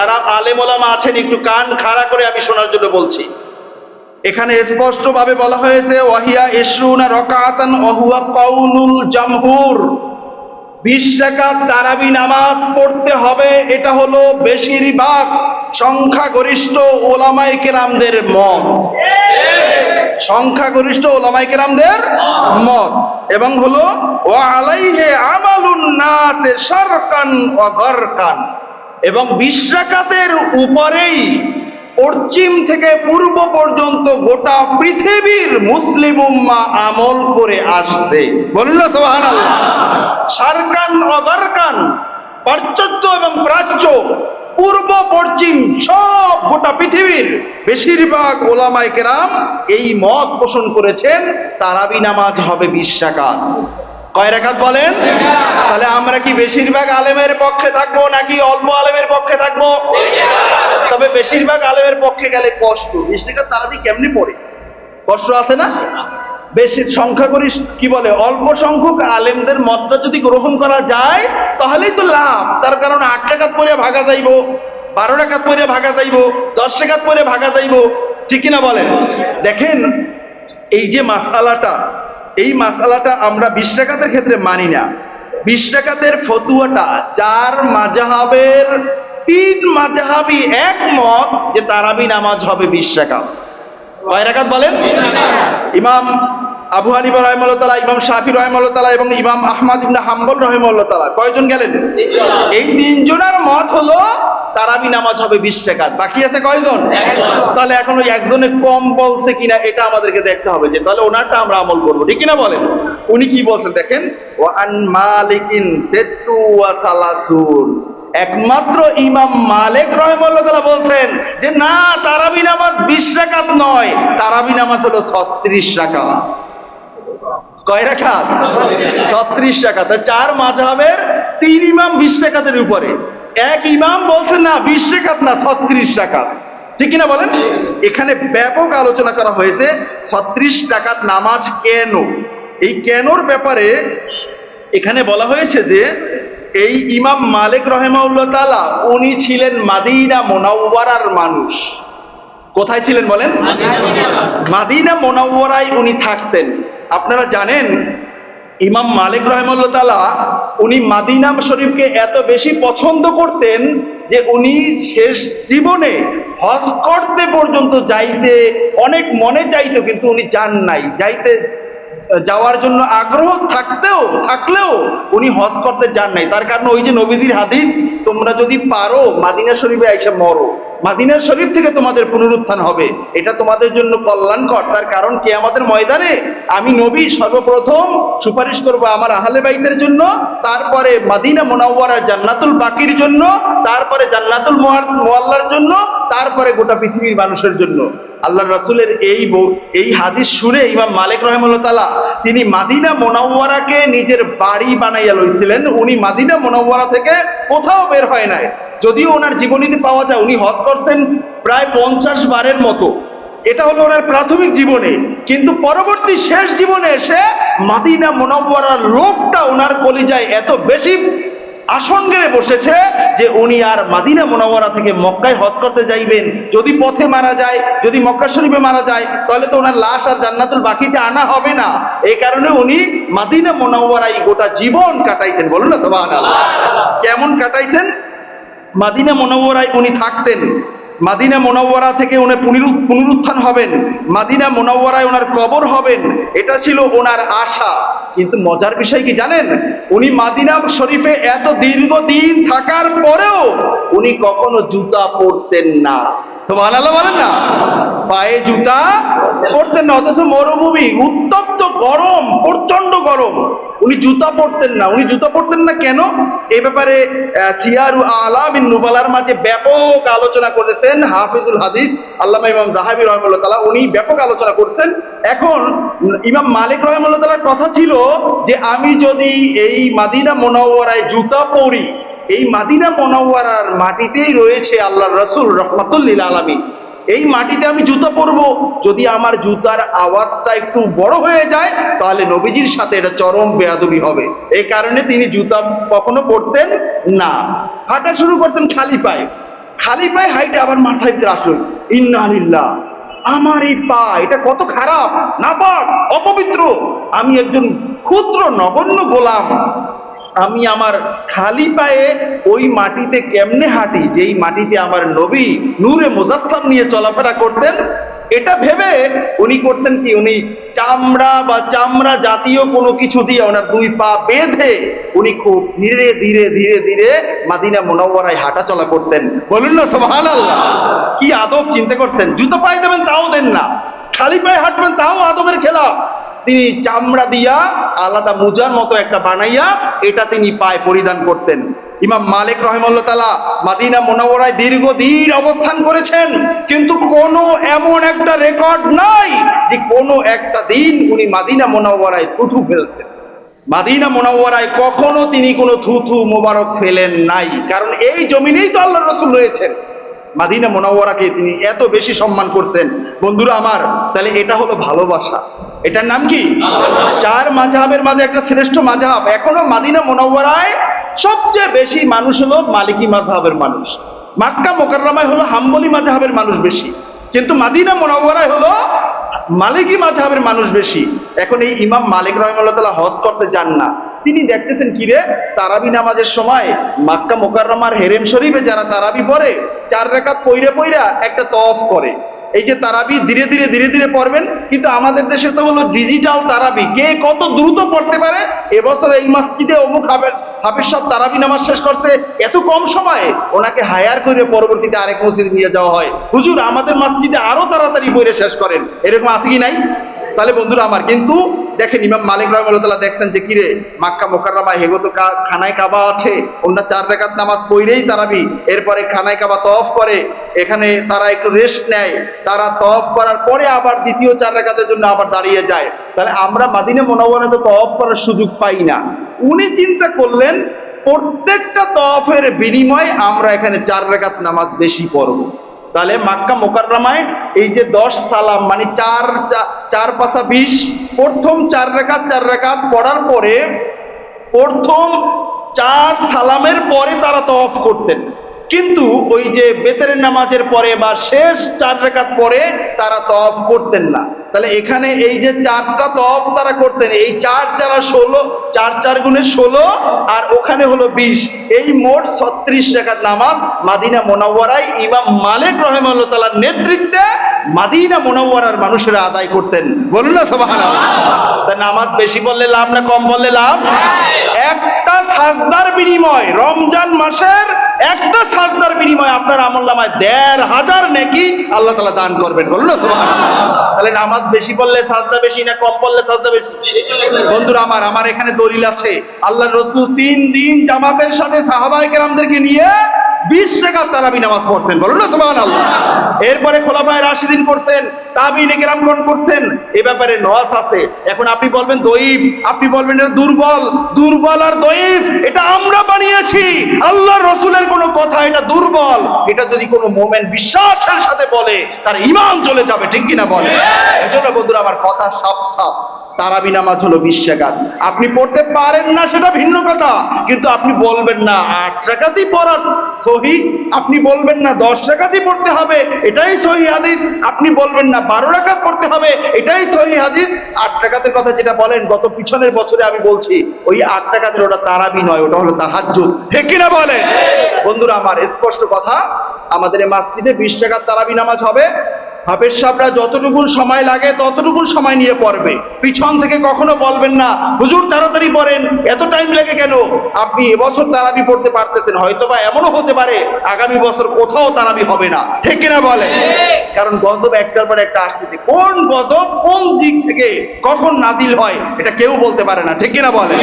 যারা আলেমোলামা আছেন, একটু কান খাড়া করে আমি শোনার জন্য বলছি। এখানে স্পষ্টভাবে বলা হয়েছে, ওয়াহিয়া ইসরুনা রকাতান ওহুয়া কাউলুল জামহুর। বিশ রাকাত তারাবি নামাজ পড়তে হবে, এটা হলো বেশিরভাগ সংখ্যাগরিষ্ঠ ওলামাই কেরামদের মত। সংখ্যাগরিষ্ঠ ওলামাই কেরামদের মত। এবং হলো ও আলাইহে আমালুন নাসে সরকান ও গরকান। এবং বিশ রাকাতের উপরেই পশ্চিম থেকে পূর্ব পর্যন্ত গোটা পৃথিবীর মুসলিম উম্মা আমল করে আসছে। বলুন না, সুবহানাল্লাহ। সারকান অদারকান পাশ্চাত্য এবং প্রাচ্য, পূর্ব, পশ্চিম, সব গোটা পৃথিবীর বেশিরভাগ ওলামায় কেরাম এই মত পোষণ করেছেন, তারাবি নামাজ হবে বিশ রাকাত। কয় রাকাত বলেন? তাহলে আমরা কি বেশিরভাগ আলেমের পক্ষে থাকব নাকি অল্প আলেমের পক্ষে থাকব? তবে বেশিরভাগ আলেমের পক্ষে গেলে কষ্ট। বিশ টাকা তারাবি কেমনি পড়ে? কষ্ট আছে না? বেশি সংখ্যা সংখ্যাগরিষ্ঠ কি বলে? অল্প সংখ্যক আলেমদের মতটা যদি গ্রহণ করা যায়, তাহলেই তো লাভ। তার কারণ আট টাকাত পরে ভাগা যাইব, বারো টাকাত পরে ভাগা যাইব, দশ টাকাত পরে ভাগা যাইব। ঠিক কিনা বলেন? দেখেন, এই যে মাসালাটা এই মাসালাটা আমরা বিশ টাকাতের ক্ষেত্রে মানি না। বিশ টাকাতের ফতুয়াটা চার মাজাহাবের তিন মাজাহাবি একমত যে তারাবি নামাজ হবে বিশ টাকা কয় রাকাত বলেন? ইমাম আবু হানিফা রহমাল্লাহ তালা ইমাম শাফি রহমাল্লাহ তালা এবং ইমাম আহমদ ইবনে হাম্বল রহমাল্লাহ তালা কয়জন গেলেন? এই তিনজনের মত হলো তারাবি নামাজ হবে বিশ টাকাত বাকি আছে কয়জন? তাহলে এখন ওই একজনে কম বলছে কিনা এটা আমাদেরকে দেখতে হবে যে তাহলে ওনারটা আমরা আমল করব। ঠিক কিনা বলেন? উনি কি বলছেন দেখেন? ও আন মালিকিন তেত্তু ওয়া সালাসুন। একমাত্র ইমাম মালিক রহমাল্লাহ তাআলা বলছেন যে না তারাবি নামাজ বিশ রাকাত নয়। তারাবি নামাজ হলো ছত্রিশ রাকাত কয় রাকাত ছত্রিশ রাকাত তা চার মাঝহাবের তিন ইমাম বিশ রাকাতের উপরে। এক ইমাম বলছেন না বিশ রাকাত না ছত্রিশ রাকাত ঠিক কিনা বলেন? এখানে ব্যাপক আলোচনা করা হয়েছে ছত্রিশ টাকাত নামাজ কেন? এই কেনর ব্যাপারে এখানে বলা হয়েছে যে এই ইমাম মালিক রহেমাউল্লাহ তালা উনি ছিলেন মাদিনা মোনাওয়ারার মানুষ। কোথায় ছিলেন বলেন? মাদিনা মোনাওয়ারায় উনি থাকতেন। আপনারা জানেন, ইমাম মালিক রহমুল্লাহ তালা উনি মাদিনাম শরীফকে এত বেশি পছন্দ করতেন যে উনি শেষ জীবনে হজ করতে পর্যন্ত যাইতে অনেক মনে চাইতো, কিন্তু উনি যান নাই। যাইতে, যাওয়ার জন্য আগ্রহ থাকতেও, থাকলেও উনি হজ করতে যান নাই। তার কারণ ওই যে নবীজির হাদিস, তোমরা যদি পারো, মাদিনা শরীফে আইসা মরো। মাদিনার শরীর থেকে তোমাদের পুনরুত্থান হবে। এটা তোমাদের জন্য কল্যাণকর। তার কারণ কে আমাদের ময়দানে? আমি নবী সর্বপ্রথম সুপারিশ করব আমার আহলে বাইদের জন্য, তারপরে মাদিনা মোনাওয়ারার জান্নাতুল বাকির জন্য, তারপরে জান্নাতুল মোয়াল্লার জন্য, তারপরে গোটা পৃথিবীর মানুষের জন্য। আল্লাহ রাসূলের এই এই হাদিস শুনে ইমাম মালিক রহমুল্লাহ তালা তিনি মাদিনা মোনাওয়ারাকে নিজের বাড়ি বানাইয়া লইছিলেন। উনি মাদিনা মোনাওয়ারা থেকে কোথাও বের হয় নাই। যদিও ওনার জীবনীতে পাওয়া যায়, উনি হজ করছেন প্রায় পঞ্চাশ বারের মতো। এটা হলো ওনার প্রাথমিক জীবনে। কিন্তু পরবর্তী শেষ জীবনে এসে মাদিনা মোনাওয়ারার লোকটা ওনার কলিজায় এত বেশি আসন গেড়ে বসেছে যে উনি আর মাদিনা মোনাওয়ারা থেকে মক্কায় হজ করতে যাইবেন। যদি পথে মারা যায়, যদি মক্কা শরীফে মারা যায়, তাহলে তো ওনার লাশ আর জান্নাতুল বাকিতে আনা হবে না। এই কারণে উনি মাদিনা মোনাওয়ারাই গোটা জীবন কাটাইছেন। বলুন না, সুবহানাল্লাহ। কেমন কাটাইছেন? মাদিনা মোনাওয়ারায় উনি থাকতেন। মাদিনা মোনাওয়ারা থেকে উনি পুনরু- পুনরুত্থান হবেন। মাদিনা মোনাওয়ারায় ওনার কবর হবেন। এটা ছিল ওনার আশা। কিন্তু মজার বিষয় কি জানেন? উনি মাদিনাম শরীফে এত দীর্ঘদিন থাকার পরেও উনি কখনো জুতা পরতেন না। তো ভালো বলেন না। পায়ে জুতা পরতেন না, অথচ মরুভূমি, উত্তপ্ত গরম প্রচণ্ড গরম। উনি জুতা পরতেন না। উনি জুতা পরতেন না কেন? এই ব্যাপারে সিয়ারু আলামিন নুবালার মাঝে ব্যাপক আলোচনা করেছেন হাফিজুল হাদিস, আল্লামা ইমাম জাহাবি রহমুল্লাহ তালা উনি ব্যাপক আলোচনা করছেন। এখন, ইমাম মালিক রহমুল্লাহ তালার কথা ছিল যে, আমি যদি এই মাদিনা মোনাওয়ারায় জুতা পরি এই মাদিনা মোনাওয়ারার মাটিতেই রয়েছে আল্লাহ রসুল রহমতুল্লিল আলমী এই মাটিতে আমি জুতো পরবো। যদি আমার জুতার আওয়াজটা একটু বড় হয়ে যায়, তাহলে নবীজির সাথে এটা চরম বেয়াদবি হবে। এই কারণে তিনি জুতা কখনো পরতেন না। হাঁটা শুরু করতেন খালি পায়ে। খালি পায়ে হাইটে আবার মাথায় ভিতরে আসুন ইন্নালিল্লাহ আমার এই পা, এটা কত খারাপ, নাপাক, অপবিত্র। আমি একজন ক্ষুদ্র নগণ্য গোলাম। আমি আমার খালি পায়ে ওই মাটিতে কেমনে হাঁটি? যেই মাটিতে আমার নবী নূরে মোজাসসাম নিয়ে চলাফেরা করতেন, এটা ভেবে উনি করছেন কি? উনি চামড়া বা চামড়া জাতীয় কোনো কিছু দিয়ে ওনার দুই পা বেঁধে উনি খুব ধীরে ধীরে ধীরে ধীরে মাদিনা মোনাওয়ারায় হাঁটা চলা করতেন। বলুন না সোহান আল্লাহ কি আদব চিন্তা করছেন? জুতো পায়ে দেবেন, তাও দেন না। খালি পায়ে হাঁটবেন, তাও আদবের খেলা। তিনি চামড়া দিয়া আলাদা মুজার মতো একটা বানাইয়া এটা তিনি পায়ে পরিধান করতেন। ইমাম মালিক রহমল্লা তালা মাদিনা মোনাওয়ারায় দীর্ঘদিন অবস্থান করেছেন, কিন্তু কোনো এমন একটা রেকর্ড নাই যে কোনো একটা দিন উনি মাদিনা মোনাওয়ারায় থুথু ফেলছেন। মাদিনা মোনাওয়ারায় কখনো তিনি কোনো থুথু মোবারক ফেলেন নাই, কারণ এই জমিনেই তো আল্লাহ রসুল রয়েছেন। মাদিনা মোনাওয়ারাকে তিনি এত বেশি সম্মান করছেন। বন্ধুরা আমার, তাহলে এটা হলো ভালোবাসা। এটার নাম কি? চার মাঝহাবের মাঝে একটা শ্রেষ্ঠ মাঝহাব। এখনও মাদিনা মোনাওয়ারায় সবচেয়ে বেশি মানুষ হলো মালিকি মাঝহাবের মানুষ। মাক্কা মোকাররমায় হলো হাম্বলি মাঝহাবের মানুষ বেশি। কিন্তু মাদিনা মোনাওয়ারায় হলো মালিকি মাঝহাবের মানুষ বেশি। এখন এই ইমাম মালিক রহমাল্লাহ তাআলা হজ করতে যান না। তিনি দেখতেছেন কিরে তারাবি নামাজের সময় মাক্কা মোকাররমার হেরেম শরীফে যারা তারাবি পড়ে, চার রেখাত পইরে পইরা একটা তফ করে। এই যে তারাবি ধীরে ধীরে ধীরে ধীরে পড়বেন, কিন্তু আমাদের দেশে তো হলো ডিজিটাল তারাবি। কে কত দ্রুত পড়তে পারে, এবছর এই মাসজিদে অমুক হাফেজ, হাফিজ সব তারাবি নামাজ শেষ করছে, এত কম সময়ে ওনাকে হায়ার করে পরবর্তীতে আরেক মসজিদ নিয়ে যাওয়া হয়। হুজুর, আমাদের মাসজিদে আরও তাড়াতাড়ি বইরে শেষ করেন। এরকম আছে কি নাই? তাহলে বন্ধুরা আমার, কিন্তু দেখেন ইমাম মালিক রহমতুল্লাহ দেখছেন যে, কিরে, মাক্কা মোকাররমা হেগো তো খানায় কাবা আছে? ওনারা চার রেখাত নামাজ পড়েই তারাবি। এরপরে খানায় কাবা তফ করে। এখানে তারা একটু রেস্ট নেয়। তারা তফ করার পরে আবার দ্বিতীয় চার রেখাতের জন্য আবার দাঁড়িয়ে যায়। তাহলে আমরা মাদিনে মনোবনে তো তফ করার সুযোগ পাই না। উনি চিন্তা করলেন, প্রত্যেকটা তফের বিনিময়ে আমরা এখানে চার রেখাত নামাজ বেশি পড়ব। তাহলে মাক্কা মোকাররামায় এই যে দশ সালাম মানে চার চার পাশা বিশ, প্রথম চার রেখাত চার রেখাত পড়ার পরে প্রথম চার সালামের পরে তারা তফ করতেন। কিন্তু ওই যে বেতের নামাজের পরে বা শেষ চার রেখাত পরে তারা তফ করতেন না। তাহলে এখানে এই যে চারটা তফ তারা করতেন এই চার চারা ষোলো চার চার গুণে ষোলো আর ওখানে হলো বিশ। এই মোট ছত্রিশ রেখাত নামাজ মাদিনা মোনাওয়ারায় ইমাম মালিক রহমাল্লাহ তালার নেতৃত্বে মাদিনা মোনাওয়ারার মানুষেরা আদায় করতেন। বলুন না সবাই তা নামাজ বেশি বললে লাভ না কম বললে লাভ? একটা সাজদার বিনিময় রমজান মাসের একটা সাজদার বিনিময় আপনার আমল নামায় দেড় হাজার নাকি আল্লাহ তালা দান করবেন। বলল তাহলে নামাজ বেশি পড়লে সাজদা বেশি না কম পড়লে সাজদা বেশি? বন্ধুরা আমার আমার এখানে দলিল আছে। আল্লাহ রসুল তিন দিন জামাতের সাথে সাহাবাই কেরামদেরকে নিয়ে বিশ টাকা তারাবি নামাজ পড়ছেন বলুন না সুবাহ আল্লাহ এরপরে খোলাফায় রাশিদিন করছেন তাবিনে কেরামগণ করছেন এ ব্যাপারে নস আছে। এখন আপনি বলবেন দইফ আপনি বলবেন এটা দুর্বল দুর্বল আর দইফ এটা আমরা বানিয়েছি। আল্লাহ রসুলের কোনো কথা এটা দুর্বল। এটা যদি কোনো মোমেন বিশ্বাসের সাথে বলে তার ইমান চলে যাবে ঠিক কিনা বলে এজন্য বন্ধুরা আমার কথা সাপ সাপ তারাবি নামাজ হলো বিশ টাকাত আপনি পড়তে পারেন না সেটা ভিন্ন কথা, কিন্তু আপনি বলবেন না, আট টাকাতেই পড়া সহি, আপনি বলবেন না দশ টাকাতেই পড়তে হবে, এটাই সহি হাদিস, আপনি বলবেন না বারো টাকা পড়তে হবে, এটাই সহি হাদিস। আট টাকাতের কথা যেটা বলেন, গত পিছনের বছরে আমি বলছি, ওই আট টাকাতের ওটা তারাবি নয়, ওটা হলো তাহাজ্জুদ। ঠিক কিনা বলেন? বন্ধুরা, আমার স্পষ্ট কথা, আমাদের মাসজিদে বিশ টাকার তারাবি নামাজ হবে হাফেজ সাহেবরা যতটুকুন সময় লাগে, ততটুকুন সময় নিয়ে পড়বে। পিছন থেকে কখনো বলবেন না, হুজুর, তাড়াতাড়ি পড়েন। এত টাইম লাগে কেন? আপনি এবছর তারাবি পড়তে পারতেছেন হয়তো বা এমনও হতে পারে, আগামী বছর কোথাও তারাবি হবে না। ঠিক কিনা বলে কারণ গজব একটার পর একটা আসতেছে কোন গজব কোন দিক থেকে কখন নাজিল হয়, এটা কেউ বলতে পারে না। ঠিক কিনা বলে